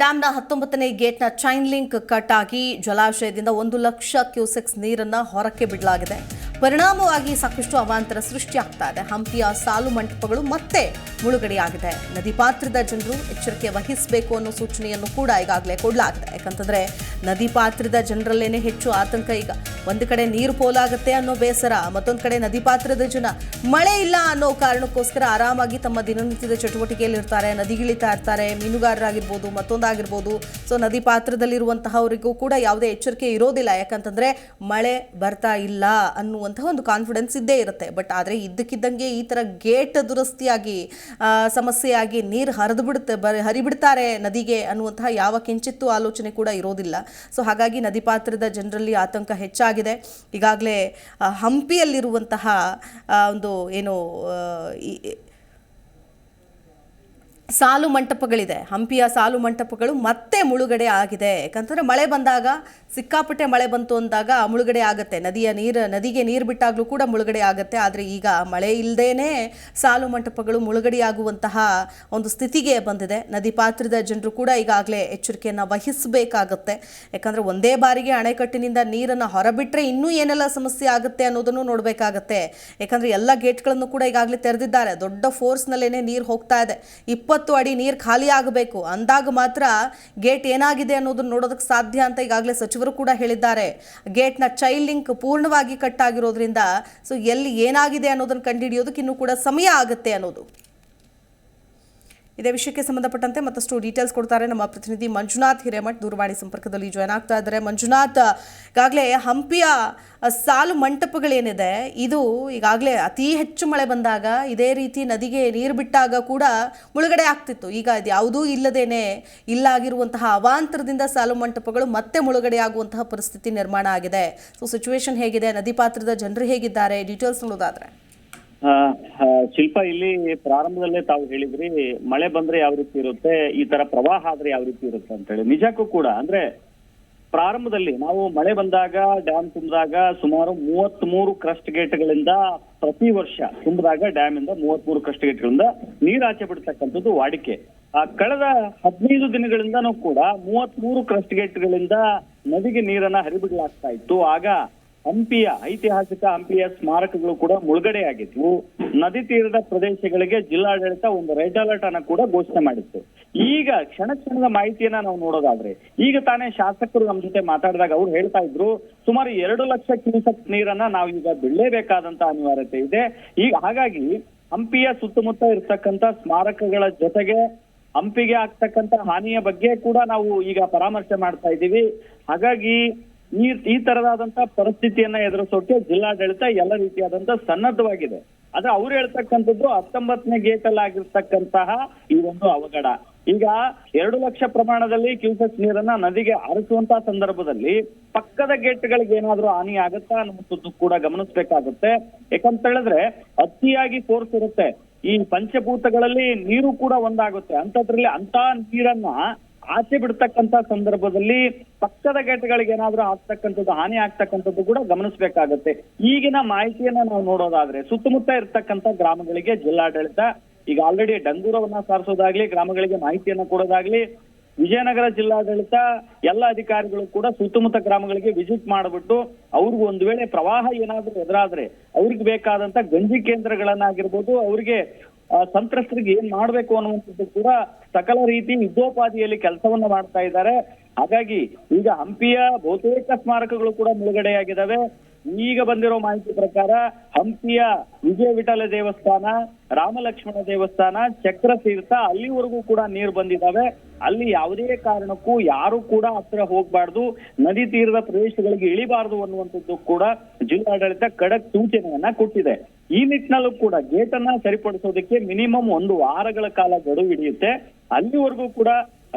ಡ್ಯಾಂನ ಹತ್ತೊಂಬತ್ತನೇ ಗೇಟ್ನ chain link cut ಆಗಿ ಜಲಾಶಯದಿಂದ ಒಂದು ಲಕ್ಷ ಕ್ಯೂಸೆಕ್ಸ್ ನೀರನ್ನ ಹೊರಕ್ಕೆ ಬಿಡಲಾಗಿದೆ. ಪರಿಣಾಮವಾಗಿ ಸಾಕಷ್ಟು ಅವಾಂತರ ಸೃಷ್ಟಿಯಾಗ್ತಾ ಇದೆ. ಹಂಪಿಯ ಸಾಲು ಮಂಟಪಗಳು ಮತ್ತೆ ಮುಳುಗಡೆಯಾಗಿದೆ. ನದಿ ಪಾತ್ರದ ಜನರು ಎಚ್ಚರಿಕೆ ವಹಿಸಬೇಕು ಅನ್ನೋ ಸೂಚನೆಯನ್ನು ಕೂಡ ಈಗಾಗಲೇ ಕೊಡಲಾಗಿದೆ. ಯಾಕಂತಂದ್ರೆ, ನದಿ ಪಾತ್ರದ ಜನರಲ್ಲೇನೆ ಹೆಚ್ಚು ಆತಂಕ. ಈಗ ಒಂದು ಕಡೆ ನೀರು ಪೋಲಾಗುತ್ತೆ ಅನ್ನೋ ಬೇಸರ, ಮತ್ತೊಂದು ಕಡೆ ನದಿ ಪಾತ್ರದ ಜನ ಮಳೆ ಇಲ್ಲ ಅನ್ನೋ ಕಾರಣಕ್ಕೋಸ್ಕರ ಆರಾಮಾಗಿ ತಮ್ಮ ದಿನನಿತ್ಯದ ಚಟುವಟಿಕೆಯಲ್ಲಿ ಇರ್ತಾರೆ ನದಿಗಿಳಿತಾ ಇರ್ತಾರೆ, ಮೀನುಗಾರರಾಗಿರ್ಬೋದು, ಮತ್ತೊಂದಾಗಿರ್ಬೋದು. ಸೊ ನದಿ ಪಾತ್ರದಲ್ಲಿರುವಂತಹವರಿಗೂ ಕೂಡ ಯಾವುದೇ ಎಚ್ಚರಿಕೆ ಇರೋದಿಲ್ಲ. ಯಾಕಂತಂದ್ರೆ, ಮಳೆ ಬರ್ತಾ ಇಲ್ಲ ಅನ್ನುವಂತಹ ಒಂದು ಕಾನ್ಫಿಡೆನ್ಸ್ ಇದ್ದೇ ಇರುತ್ತೆ. ಬಟ್ ಆದರೆ ಇದ್ದಕ್ಕಿದ್ದಂಗೆ ಈ ಥರ ಗೇಟ್ ದುರಸ್ತಿಯಾಗಿ ಸಮಸ್ಯೆಯಾಗಿ ನೀರು ಹರಿದು ಬಿಡುತ್ತೆ ಬ ಹರಿಬಿಡ್ತಾರೆ ನದಿಗೆ ಅನ್ನುವಂತಹ ಯಾವ ಕಿಂಚಿತ್ತೂ ಆಲೋಚನೆ ಕೂಡ ಇರೋದಿಲ್ಲ. ಸೊ ಹಾಗಾಗಿ ನದಿ ಪಾತ್ರದ ಜನರಲ್ಲಿ ಆತಂಕ ಹೆಚ್ಚಾಗಿದೆ. ಈಗಾಗಲೇ ಹಂಪಿಯಲ್ಲಿರುವಂತಹ ಒಂದು, ಏನು ಸಾಲು ಮಂಟಪಗಳಿದೆ. ಹಂಪಿಯ ಸಾಲು ಮಂಟಪಗಳು ಮತ್ತೆ ಮುಳುಗಡೆ ಆಗಿದೆ. ಯಾಕಂತಂದ್ರೆ ಮಳೆ ಬಂದಾಗ, ಸಿಕ್ಕಾಪಟ್ಟೆ ಮಳೆ ಬಂತು ಅಂದಾಗ ಮುಳುಗಡೆ ಆಗುತ್ತೆ. ನದಿಯ ನೀರು, ನದಿಗೆ ನೀರು ಬಿಟ್ಟಾಗಲೂ ಕೂಡ ಮುಳುಗಡೆ ಆಗುತ್ತೆ. ಆದರೆ ಈಗ ಮಳೆ ಇಲ್ಲದೇನೆ ಸಾಲು ಮಂಟಪಗಳು ಮುಳುಗಡೆಯಾಗುವಂತಹ ಒಂದು ಸ್ಥಿತಿಗೆ ಬಂದಿದೆ. ನದಿ ಪಾತ್ರದ ಜನರು ಕೂಡ ಈಗಾಗಲೇ ಎಚ್ಚರಿಕೆಯನ್ನು ವಹಿಸಬೇಕಾಗತ್ತೆ. ಯಾಕಂದರೆ ಒಂದೇ ಬಾರಿಗೆ ಅಣೆಕಟ್ಟಿನಿಂದ ನೀರನ್ನು ಹೊರಬಿಟ್ರೆ ಇನ್ನೂ ಏನೆಲ್ಲ ಸಮಸ್ಯೆ ಆಗುತ್ತೆ ಅನ್ನೋದನ್ನು ನೋಡಬೇಕಾಗತ್ತೆ. ಯಾಕಂದರೆ ಎಲ್ಲ ಗೇಟ್ಗಳನ್ನು ಕೂಡ ಈಗಾಗಲೇ ತೆರೆದಿದ್ದಾರೆ. ದೊಡ್ಡ ಫೋರ್ಸ್ನಲ್ಲೇ ನೀರು ಹೋಗ್ತಾ ಇದೆ. ಇಪ್ಪತ್ತು ಅಡಿ ನೀರು ಖಾಲಿ ಆಗಬೇಕು. ಅಂದಾಗ ಮಾತ್ರ ಗೇಟ್ ಏನಾಗಿದೆ ಅನ್ನೋದನ್ನ ನೋಡೋದಕ್ಕೆ ಸಾಧ್ಯ ಅಂತ ಈಗಾಗಲೇ ಸಚಿವರು ಕೂಡ ಹೇಳಿದ್ದಾರೆ. ಗೇಟ್ನ ಚೈಲ್ಡ್ ಲಿಂಕ್ ಪೂರ್ಣವಾಗಿ ಕಟ್ ಆಗಿರೋದ್ರಿಂದ ಸೊ ಎಲ್ಲಿ ಏನಾಗಿದೆ ಅನ್ನೋದನ್ನು ಕಂಡುಹಿಡಿಯೋದಕ್ಕೆ ಇನ್ನೂ ಕೂಡ ಸಮಯ ಆಗುತ್ತೆ ಅನ್ನೋದು. ಇದೇ ವಿಷಯಕ್ಕೆ ಸಂಬಂಧಪಟ್ಟಂತೆ ಮತ್ತಷ್ಟು ಡೀಟೇಲ್ಸ್ ಕೊಡ್ತಾರೆ ನಮ್ಮ ಪ್ರತಿನಿಧಿ ಮಂಜುನಾಥ್ ಹಿರೇಮಠ್. ದೂರವಾಣಿ ಸಂಪರ್ಕದಲ್ಲಿ ಜಾಯ್ನ್ ಆಗ್ತಾ ಇದ್ದಾರೆ. ಮಂಜುನಾಥ್, ಈಗಾಗಲೇ ಹಂಪಿಯ ಸಾಲು ಮಂಟಪಗಳೇನಿದೆ, ಇದು ಈಗಾಗಲೇ ಅತಿ ಹೆಚ್ಚು ಮಳೆ ಬಂದಾಗ ಇದೇ ರೀತಿ ನದಿಗೆ ನೀರು ಬಿಟ್ಟಾಗ ಕೂಡ ಮುಳುಗಡೆ ಆಗ್ತಿತ್ತು. ಈಗ ಇದು ಯಾವುದೂ ಇಲ್ಲದೇನೆ ಇಲ್ಲ ಆಗಿರುವಂತಹ ಅವಾಂತರದಿಂದ ಸಾಲು ಮಂಟಪಗಳು ಮತ್ತೆ ಮುಳುಗಡೆ ಆಗುವಂತಹ ಪರಿಸ್ಥಿತಿ ನಿರ್ಮಾಣ ಆಗಿದೆ. ಸೊ ಸಿಚುವೇಶನ್ ಹೇಗಿದೆ? ನದಿ ಪಾತ್ರದ ಜನರು ಹೇಗಿದ್ದಾರೆ? ಡೀಟೇಲ್ಸ್ ನೋಡೋದಾದರೆ. ಶಿಲ್ಪ ಇಲ್ಲಿ ಪ್ರಾರಂಭದಲ್ಲೇ ತಾವು ಹೇಳಿದ್ರಿ, ಮಳೆ ಬಂದ್ರೆ ಯಾವ ರೀತಿ ಇರುತ್ತೆ, ಈ ತರ ಪ್ರವಾಹ ಆದ್ರೆ ಯಾವ ರೀತಿ ಇರುತ್ತೆ ಅಂತ ಹೇಳಿ. ನಿಜಕ್ಕೂ ಕೂಡ, ಅಂದ್ರೆ ಪ್ರಾರಂಭದಲ್ಲಿ ನಾವು ಮಳೆ ಬಂದಾಗ ಡ್ಯಾಮ್ ತುಂಬಿದಾಗ ಸುಮಾರು ಮೂವತ್ತ್ ಮೂರು ಕ್ರಸ್ಟ್ ಗೇಟ್ಗಳಿಂದ ಪ್ರತಿ ವರ್ಷ ತುಂಬಿದಾಗ ಡ್ಯಾಮ್ ಇಂದ ಮೂವತ್ತ್ ಮೂರು ಕ್ರಸ್ಟ್ ಗೇಟ್ಗಳಿಂದ ನೀರು ಆಚೆ ಬಿಡ್ತಕ್ಕಂಥದ್ದು ವಾಡಿಕೆ. ಆ, ಕಳೆದ ಹದಿನೈದು ದಿನಗಳಿಂದನೂ ಕೂಡ ಮೂವತ್ತ್ ಮೂರು ಕ್ರಸ್ಟ್ ಗೇಟ್ಗಳಿಂದ ನದಿಗೆ ನೀರನ್ನ ಹರಿಬಿಡಲಾಗ್ತಾ ಇತ್ತು. ಆಗ ಹಂಪಿಯ ಐತಿಹಾಸಿಕ ಹಂಪಿಯ ಸ್ಮಾರಕಗಳು ಕೂಡ ಮುಳುಗಡೆ ಆಗಿದ್ವು. ನದಿ ತೀರದ ಪ್ರದೇಶಗಳಿಗೆ ಜಿಲ್ಲಾಡಳಿತ ಒಂದು ರೆಡ್ ಅಲರ್ಟ್ ಅನ್ನ ಕೂಡ ಘೋಷಣೆ ಮಾಡಿತ್ತು. ಈಗ ಕ್ಷಣ ಕ್ಷಣದ ಮಾಹಿತಿಯನ್ನ ನಾವು ನೋಡೋದಾದ್ರೆ, ಈಗ ತಾನೇ ಶಾಸಕರು ನಮ್ಮ ಜೊತೆ ಮಾತಾಡಿದಾಗ ಅವ್ರು ಹೇಳ್ತಾ ಇದ್ರು, ಸುಮಾರು ಎರಡು ಲಕ್ಷ ಕ್ಯೂಸೆಕ್ ನೀರನ್ನ ನಾವು ಈಗ ಬಿಡಲೇಬೇಕಾದಂತ ಅನಿವಾರ್ಯತೆ ಇದೆ. ಈಗ ಹಾಗಾಗಿ ಹಂಪಿಯ ಸುತ್ತಮುತ್ತ ಇರತಕ್ಕಂತ ಸ್ಮಾರಕಗಳ ಜೊತೆಗೆ ಹಂಪಿಗೆ ಆಗ್ತಕ್ಕಂತ ಹಾನಿಯ ಬಗ್ಗೆ ಕೂಡ ನಾವು ಈಗ ಪರಾಮರ್ಶೆ ಮಾಡ್ತಾ ಇದ್ದೀವಿ. ಹಾಗಾಗಿ ಈ ಈ ತರದಾದಂತ ಪರಿಸ್ಥಿತಿಯನ್ನ ಎದುರಿಸೋಕೆ ಜಿಲ್ಲಾಡಳಿತ ಎಲ್ಲ ರೀತಿಯಾದಂತ ಸನ್ನದ್ಧವಾಗಿದೆ. ಆದ್ರೆ ಅವ್ರು ಹೇಳ್ತಕ್ಕಂಥದ್ದು ಹತ್ತೊಂಬತ್ತನೇ ಗೇಟ್ ಅಲ್ಲಿ ಆಗಿರ್ತಕ್ಕಂತಹ ಈ ಒಂದು ಅವಘಡ. ಈಗ ಎರಡು ಲಕ್ಷ ಪ್ರಮಾಣದಲ್ಲಿ ಕ್ಯೂಸೆಕ್ ನೀರನ್ನ ನದಿಗೆ ಹರಿಸುವಂತಹ ಸಂದರ್ಭದಲ್ಲಿ ಪಕ್ಕದ ಗೇಟ್ಗಳಿಗೆ ಏನಾದ್ರೂ ಹಾನಿ ಆಗುತ್ತಾ ಅನ್ನುವಂಥದ್ದು ಕೂಡ ಗಮನಿಸ್ಬೇಕಾಗುತ್ತೆ. ಯಾಕಂತ ಹೇಳಿದ್ರೆ ಅತಿಯಾಗಿ ಫೋರ್ಸ್ ಇರುತ್ತೆ. ಈ ಪಂಚಭೂತಗಳಲ್ಲಿ ನೀರು ಕೂಡ ಒಂದಾಗುತ್ತೆ. ಅಂತದ್ರಲ್ಲಿ ಅಂತ ನೀರನ್ನ ಆಚೆ ಬಿಡ್ತಕ್ಕಂತ ಸಂದರ್ಭದಲ್ಲಿ ಪಕ್ಕದ ಗೇಟ್ಗಳಿಗೆ ಏನಾದ್ರೂ ಆಗ್ತಕ್ಕಂಥದ್ದು, ಹಾನಿ ಆಗ್ತಕ್ಕಂಥದ್ದು ಕೂಡ ಗಮನಿಸಬೇಕಾಗತ್ತೆ. ಈಗಿನ ಮಾಹಿತಿಯನ್ನ ನಾವು ನೋಡೋದಾದ್ರೆ ಸುತ್ತಮುತ್ತ ಇರ್ತಕ್ಕಂಥ ಗ್ರಾಮಗಳಿಗೆ ಜಿಲ್ಲಾಡಳಿತ, ಈಗ ಆಲ್ರೆಡಿ ಡಂಗೂರವನ್ನ ಸಾರಿಸೋದಾಗ್ಲಿ, ಗ್ರಾಮಗಳಿಗೆ ಮಾಹಿತಿಯನ್ನ ಕೊಡೋದಾಗ್ಲಿ, ವಿಜಯನಗರ ಜಿಲ್ಲಾಡಳಿತ, ಎಲ್ಲ ಅಧಿಕಾರಿಗಳು ಕೂಡ ಸುತ್ತಮುತ್ತ ಗ್ರಾಮಗಳಿಗೆ ವಿಸಿಟ್ ಮಾಡಿಬಿಟ್ಟು ಅವ್ರಿಗೆ ಒಂದು ವೇಳೆ ಪ್ರವಾಹ ಏನಾದ್ರೂ ಎದುರಾದ್ರೆ, ಅವ್ರಿಗೆ ಬೇಕಾದಂತ ಗಂಜಿ ಕೇಂದ್ರಗಳನ್ನಾಗಿರ್ಬೋದು, ಅವ್ರಿಗೆ ಸಂತ್ರಸ್ತರಿಗೆ ಏನ್ ಮಾಡ್ಬೇಕು ಅನ್ನುವಂಥದ್ದು ಕೂಡ ಸಕಲ ರೀತಿ ಯುದ್ಧೋಪಾದಿಯಲ್ಲಿ ಕೆಲಸವನ್ನ ಮಾಡ್ತಾ ಇದ್ದಾರೆ. ಹಾಗಾಗಿ ಈಗ ಹಂಪಿಯ ಬಹುತೇಕ ಸ್ಮಾರಕಗಳು ಕೂಡ ಮುಳುಗಡೆಯಾಗಿದ್ದಾವೆ ಈಗ ಬಂದಿರೋ ಮಾಹಿತಿ ಪ್ರಕಾರ ಹಂಪಿಯ ವಿಜಯ ವಿಠಲ ದೇವಸ್ಥಾನ, ರಾಮಲಕ್ಷ್ಮಣ ದೇವಸ್ಥಾನ ಚಕ್ರ ತೀರ್ಥ ಅಲ್ಲಿವರೆಗೂ ಕೂಡ ನೀರು ಬಂದಿದ್ದಾವೆ ಅಲ್ಲಿ ಯಾವುದೇ ಕಾರಣಕ್ಕೂ ಯಾರು ಕೂಡ ಹತ್ರ ಹೋಗ್ಬಾರ್ದು. ನದಿ ತೀರದ ಪ್ರದೇಶಗಳಿಗೆ ಇಳಿಬಾರ್ದು ಅನ್ನುವಂಥದ್ದು ಕೂಡ ಜಿಲ್ಲಾಡಳಿತ ಖಡಕ್ ಸೂಚನೆಯನ್ನ ಕೊಟ್ಟಿದೆ. ಈ ನಿಟ್ಟಿನಲ್ಲೂ ಕೂಡ ಗೇಟ್ ಅನ್ನ ಸರಿಪಡಿಸೋದಕ್ಕೆ ಮಿನಿಮಮ್ ಒಂದು ವಾರಗಳ ಕಾಲ ಗಡುವು ಹಿಡಿಯುತ್ತೆ. ಅಲ್ಲಿವರೆಗೂ ಕೂಡ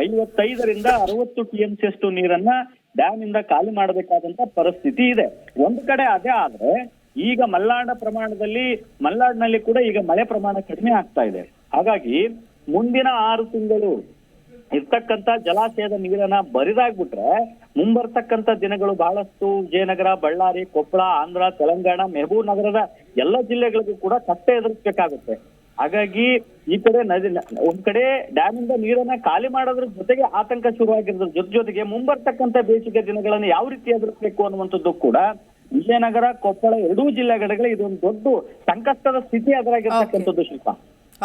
ಐವತ್ತೈದರಿಂದ ಅರವತ್ತು ಟಿಎಂಸಿ ಅಷ್ಟು ನೀರನ್ನ ಡ್ಯಾಮ್ ಇಂದ ಖಾಲಿ ಮಾಡಬೇಕಾದಂತ ಪರಿಸ್ಥಿತಿ ಇದೆ. ಒಂದು ಕಡೆ ಅದೇ ಆದ್ರೆ ಈಗ ಮಲ್ನಾಡ ಪ್ರಮಾಣದಲ್ಲಿ, ಮಲ್ನಾಡಿನಲ್ಲಿ ಕೂಡ ಈಗ ಮಳೆ ಪ್ರಮಾಣ ಕಡಿಮೆ ಆಗ್ತಾ ಇದೆ. ಹಾಗಾಗಿ ಮುಂದಿನ ಆರು ತಿಂಗಳು ಇರ್ತಕ್ಕಂತ ಜಲಾಶಯದ ನೀರನ್ನ ಬರಿದಾಗ್ಬಿಟ್ರೆ ಮುಂಬರ್ತಕ್ಕಂತ ದಿನಗಳು ಬಹಳಷ್ಟು ವಿಜಯನಗರ ಬಳ್ಳಾರಿ ಕೊಪ್ಪಳ ಆಂಧ್ರ ತೆಲಂಗಾಣ ಮೆಹಬೂಬ್ ನಗರದ ಎಲ್ಲ ಜಿಲ್ಲೆಗಳಿಗೂ ಕೂಡ ಕಟ್ಟೆ ಎದುರಿಸಬೇಕಾಗುತ್ತೆ. ಹಾಗಾಗಿ ಈ ಕಡೆ ನದಿ ಒಂದ್ ಕಡೆ ಡ್ಯಾಮ್ ಇಂದ ನೀರನ್ನ ಖಾಲಿ ಮಾಡೋದ್ರ ಜೊತೆಗೆ ಆತಂಕ ಶುರುವಾಗಿರೋದ್ರ ಜೊತೆ ಜೊತೆಗೆ ಮುಂಬರ್ತಕ್ಕಂತ ಬೇಸಿಗೆ ದಿನಗಳನ್ನು ಯಾವ ರೀತಿ ಎದುರಿಸಬೇಕು ಅನ್ನುವಂಥದ್ದು ಕೂಡ ವಿಜಯನಗರ ಕೊಪ್ಪಳ ಎರಡೂ ಜಿಲ್ಲೆಗಳಿಗೆ ಇದೊಂದು ದೊಡ್ಡ ಸಂಕಷ್ಟದ ಸ್ಥಿತಿ ಎದುರಾಗಿರ್ತಕ್ಕಂಥದ್ದು ಶಿಲ್ಪ.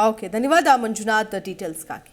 ಓಕೆ ಧನ್ಯವಾದ ಮಂಜುನಾಥ್ ಡೀಟೇಲ್ಸ್ಗಾಗಿ.